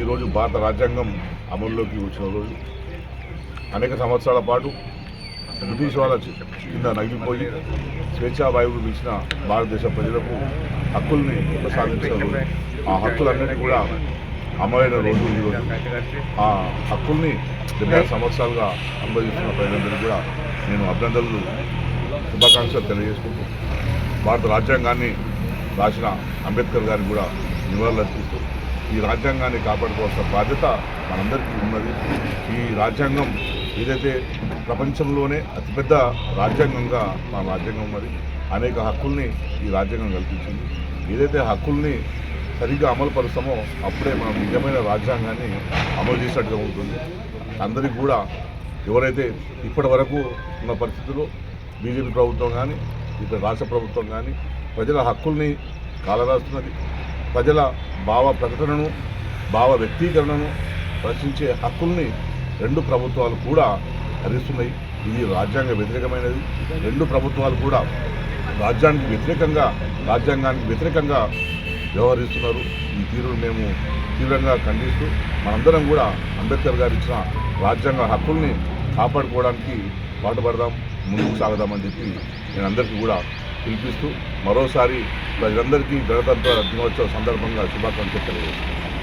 ఈరోజు భారత రాజ్యాంగం అమల్లోకి వచ్చిన రోజు. అనేక సంవత్సరాల పాటు బ్రిటిష్ వాళ్ళ కింద నగిలిపోయి స్వేచ్ఛా వాయువులు వీసిన భారతదేశ ప్రజలకు హక్కుల్ని ప్రసాదించిన రోజు. ఆ హక్కులన్నిటి కూడా అమలైన రోజు ఈరోజు ఆ హక్కుల్ని డెబ్బై సంవత్సరాలుగా అనుభవిస్తున్న ప్రజలందరికీ కూడా నేను అభినందనలు శుభాకాంక్షలు తెలియజేసుకుంటూ భారత రాజ్యాంగాన్ని రాసిన అంబేద్కర్ గారిని కూడా నివాళులు అర్పిస్తూ ఈ రాజ్యాంగాన్ని కాపాడుకోవాల్సిన బాధ్యత మనందరికీ ఉన్నది. ఈ రాజ్యాంగం ఏదైతే ప్రపంచంలోనే అతిపెద్ద రాజ్యాంగంగా మన రాజ్యాంగం ఉన్నది అనేక హక్కుల్ని ఈ రాజ్యాంగం కల్పించింది. ఏదైతే హక్కుల్ని సరిగ్గా అమలు పరుస్తామో అప్పుడే మనం నిజమైన రాజ్యాంగాన్ని అమలు చేసినట్టుగా ఉంటుంది. అందరికీ కూడా ఎవరైతే ఇప్పటి వరకు ఉన్న పరిస్థితుల్లో బీజేపీ ప్రభుత్వం కానీ ఇక్కడ రాష్ట్ర ప్రభుత్వం కానీ ప్రజల హక్కుల్ని కాలరాస్తున్నది ప్రజల భావ ప్రకటనను భావ వ్యక్తీకరణను ప్రశ్నించే హక్కుల్ని రెండు ప్రభుత్వాలు కూడా హరిస్తున్నాయి. ఇది రాజ్యాంగ వ్యతిరేకమైనది. రెండు ప్రభుత్వాలు కూడా రాజ్యానికి వ్యతిరేకంగా రాజ్యాంగానికి వ్యతిరేకంగా వ్యవహరిస్తున్నారు. ఈ తీరును మేము తీవ్రంగా ఖండిస్తూ మనందరం కూడా అంబేద్కర్ గారు ఇచ్చిన రాజ్యాంగ హక్కుల్ని కాపాడుకోవడానికి పాటుపడదాం ముందుకు సాగదామని చెప్పి నేను అందరికీ కూడా పిలిపిస్తూ మరోసారి ప్రజలందరికీ గణతంత్ర దినోత్సవ సందర్భంగా శుభాకాంక్షలు తెలియజేస్తున్నాను.